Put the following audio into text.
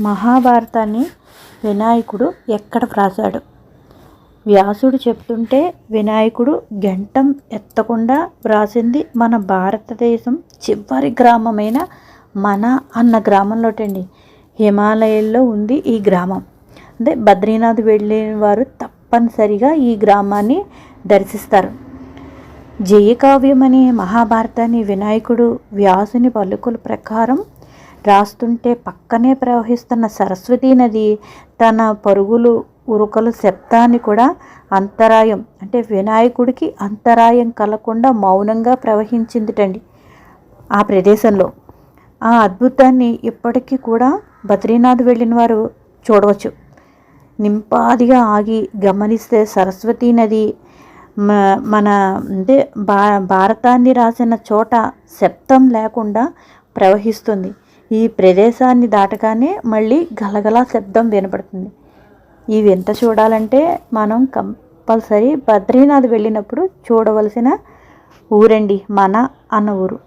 మహాభారతాన్ని వినాయకుడు ఎక్కడ వ్రాసాడు వ్యాసుడు చెప్తుంటే వినాయకుడు గంటం ఎత్తకుండా వ్రాసింది మన భారతదేశం చివరి గ్రామమైన మన అన్న గ్రామంలోటండి. హిమాలయాల్లో ఉంది ఈ గ్రామం. అంటే బద్రీనాథ్ వెళ్ళిన వారు తప్పనిసరిగా ఈ గ్రామాన్ని దర్శిస్తారు. జయకావ్యం అనే మహాభారతాన్ని వినాయకుడు వ్యాసుని పలుకుల ప్రకారం రాస్తుంటే పక్కనే ప్రవహిస్తున్న సరస్వతీ నది తన పరుగులు ఉరుకలు శబ్దాన్ని కూడా అంతరాయం అంటే వినాయకుడికి అంతరాయం కలగకుండా మౌనంగా ప్రవహించిందిటండి ఆ ప్రదేశంలో. ఆ అద్భుతాన్ని ఇప్పటికీ కూడా బద్రీనాథ్ వెళ్ళిన వారు చూడవచ్చు. నింపాదిగా ఆగి గమనిస్తే సరస్వతీ నది మన అంటే భా భారతాన్ని రాసిన చోట శబ్దం లేకుండా ప్రవహిస్తుంది. ఈ ప్రదేశాన్ని దాటగానే మళ్ళీ గలగల శబ్దం వినపడుతుంది. ఈ వింత చూడాలంటే మనం కంపల్సరీ బద్రీనాథ్ వెళ్ళినప్పుడు చూడవలసిన ఊరండి మన అన్న ఊరు.